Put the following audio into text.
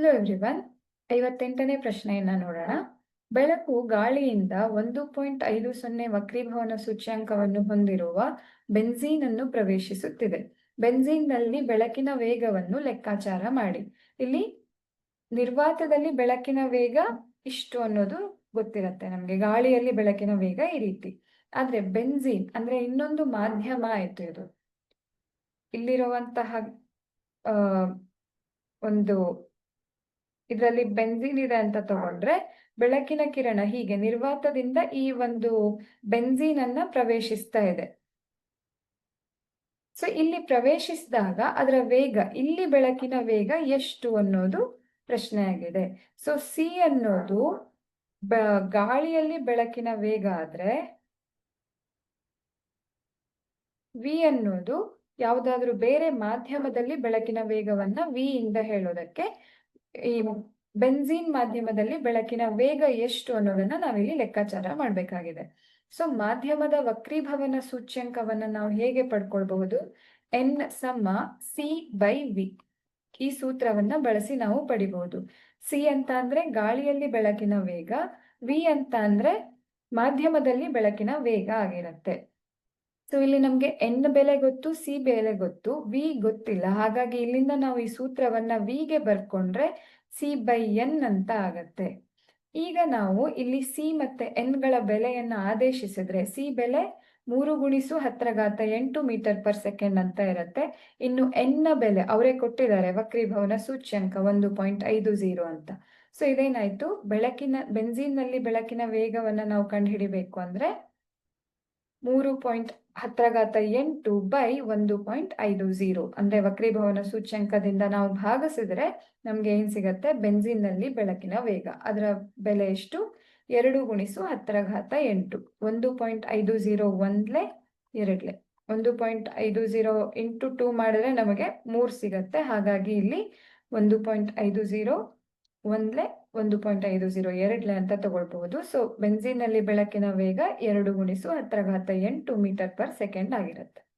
Hello everyone ಐವತ್ತೆಂಟನೇ ಪ್ರಶ್ನೆಯನ್ನ ನೋಡೋಣ. ಬೆಳಕು ಗಾಳಿಯಿಂದ ಒಂದು ಪಾಯಿಂಟ್ ಐದು ಸೊನ್ನೆ ವಕ್ರೀಭವನ ಸೂಚ್ಯಾಂಕವನ್ನು ಹೊಂದಿರುವ ಬೆನ್ಝೀನ್ ಅನ್ನು ಪ್ರವೇಶಿಸುತ್ತಿದೆ. ಬೆನ್ಝೀನ್ನಲ್ಲಿ ಬೆಳಕಿನ ವೇಗವನ್ನು ಲೆಕ್ಕಾಚಾರ ಮಾಡಿ. ಇಲ್ಲಿ ನಿರ್ವಾತದಲ್ಲಿ ಬೆಳಕಿನ ವೇಗ ಇಷ್ಟು ಅನ್ನೋದು ಗೊತ್ತಿರತ್ತೆ ನಮ್ಗೆ. ಗಾಳಿಯಲ್ಲಿ ಬೆಳಕಿನ ವೇಗ ಈ ರೀತಿ. ಆದ್ರೆ ಬೆನ್ಝೀನ್ ಅಂದ್ರೆ ಇನ್ನೊಂದು ಮಾಧ್ಯಮ ಆಯ್ತು ಇದು. ಇಲ್ಲಿರುವಂತಹ ಒಂದು ಇದರಲ್ಲಿ ಬೆನ್ಝೀನ್ ಇದೆ ಅಂತ ತಗೊಂಡ್ರೆ ಬೆಳಕಿನ ಕಿರಣ ಹೀಗೆ ನಿರ್ವಾತದಿಂದ ಈ ಒಂದು ಬೆನ್ಝೀನ್ ಅನ್ನ ಪ್ರವೇಶಿಸ್ತಾ ಇದೆ. ಸೊ ಇಲ್ಲಿ ಪ್ರವೇಶಿಸಿದಾಗ ಅದರ ವೇಗ, ಇಲ್ಲಿ ಬೆಳಕಿನ ವೇಗ ಎಷ್ಟು ಅನ್ನೋದು ಪ್ರಶ್ನೆ ಆಗಿದೆ ಸೊ ಸಿ ಅನ್ನೋದು ಗಾಳಿಯಲ್ಲಿ ಬೆಳಕಿನ ವೇಗ ಆದ್ರೆ ವಿ ಅನ್ನೋದು ಯಾವುದಾದ್ರೂ ಬೇರೆ ಮಾಧ್ಯಮದಲ್ಲಿ ಬೆಳಕಿನ ವೇಗವನ್ನ ವಿ ಇಂದ ಹೇಳೋದಕ್ಕೆ ಈ ಬೆನ್ಝೀನ್ ಮಾಧ್ಯಮದಲ್ಲಿ ಬೆಳಕಿನ ವೇಗ ಎಷ್ಟು ಅನ್ನೋದನ್ನ ನಾವಿಲ್ಲಿ ಲೆಕ್ಕಾಚಾರ ಮಾಡಬೇಕಾಗಿದೆ. ಸೊ ಮಾಧ್ಯಮದ ವಕ್ರೀಭವನ ಸೂಚ್ಯಂಕವನ್ನ ನಾವು ಹೇಗೆ ಪಡ್ಕೊಳ್ಬಹುದು? ಎನ್ ಸಮ ಸಿ ಬೈ ವಿ. ಈ ಸೂತ್ರವನ್ನ ಬಳಸಿ ನಾವು ಪಡಿಬಹುದು. ಸಿ ಅಂತ ಅಂದ್ರೆ ಗಾಳಿಯಲ್ಲಿ ಬೆಳಕಿನ ವೇಗ, ವಿ ಅಂತ ಅಂದ್ರೆ ಮಾಧ್ಯಮದಲ್ಲಿ ಬೆಳಕಿನ ವೇಗ ಆಗಿರತ್ತೆ. ಸೊ ಇಲ್ಲಿ ನಮ್ಗೆ ಎನ್ ಬೆಲೆ ಗೊತ್ತು ಸಿ ಬೆಲೆ ಗೊತ್ತು ವಿ ಗೊತ್ತಿಲ್ಲ. ಹಾಗಾಗಿ ಇಲ್ಲಿಂದ ನಾವು ಈ ಸೂತ್ರವನ್ನ ವಿಗೆ ಬರ್ಕೊಂಡ್ರೆ ಸಿ ಬೈ ಎನ್ ಅಂತ ಆಗತ್ತೆ. ಈಗ ನಾವು ಇಲ್ಲಿ ಸಿ ಮತ್ತೆ ಎನ್ಗಳ ಬೆಲೆಯನ್ನ ಆದೇಶಿಸಿದ್ರೆ ಸಿ ಬೆಲೆ ಮೂರು ಗುಣಿಸು ಹತ್ತರ ಘಾತ ಎಂಟು ಮೀಟರ್ ಪರ್ ಸೆಕೆಂಡ್ ಅಂತ ಇರತ್ತೆ. ಇನ್ನು ಎನ್ನ ಬೆಲೆ, ಅವರೇ ಕೊಟ್ಟಿದ್ದಾರೆ, ವಕ್ರೀಭವನ ಸೂಚ್ಯಂಕ ಒಂದು ಪಾಯಿಂಟ್ ಐದು ಝೀರೋ ಅಂತ. ಸೊ ಇದೇನಾಯ್ತು? ಬೆಳಕಿನ ಬೆನ್ಝೀನ್ನಲ್ಲಿ ಬೆಳಕಿನ ವೇಗವನ್ನ ನಾವು ಕಂಡುಹಿಡಿಬೇಕು ಅಂದ್ರೆ ಮೂರು ಪಾಯಿಂಟ್ ಹತ್ತರ ಘಾತ ಎಂಟು ಬೈ ಒಂದು ಪಾಯಿಂಟ್ ಐದು ಝೀರೋ ಅಂದ್ರೆ ವಕ್ರೀಭವನ ಸೂಚ್ಯಂಕದಿಂದ ನಾವು ಭಾಗಿಸಿದ್ರೆ ನಮ್ಗೆ ಏನ್ ಸಿಗತ್ತೆ? ಬೆನ್ಸಿನ್ನಲ್ಲಿ ಬೆಳಕಿನ ವೇಗ. ಅದರ ಬೆಲೆ ಎಷ್ಟು? ಎರಡು ಗುಣಿಸು ಹತ್ತರ ಘಾತ ಎಂಟು. ಒಂದು ಪಾಯಿಂಟ್ ಐದು ಝೀರೋ ಒಂದ್ಲೆ, ಎರಡ್ಲೆ. ಒಂದು ಪಾಯಿಂಟ್ ಐದು ಝೀರೋ ಇಂಟು ಟೂ ಮಾಡಿದ್ರೆ ನಮಗೆ ಮೂರ್ ಸಿಗತ್ತೆ. ಹಾಗಾಗಿ ಇಲ್ಲಿ ಒಂದು ಪಾಯಿಂಟ್ ಐದು ಝೀರೋ ಒಂದ್ಲೆ ಒಂದು ಪಾಯಿಂಟ್ ಐದು ಝೀರೋ ಎರಡ್ಲೆ ಅಂತ ತಗೊಳ್ಬಹುದು. ಸೊ ಬೆನ್ಝೀನ್ನಲ್ಲಿ ಬೆಳಕಿನ ವೇಗ ಎರಡು ಗುಣಿಸು ಹತ್ತರ ಘಾತ ಎಂಟು ಮೀಟರ್ ಪರ್ ಸೆಕೆಂಡ್ ಆಗಿರುತ್ತೆ.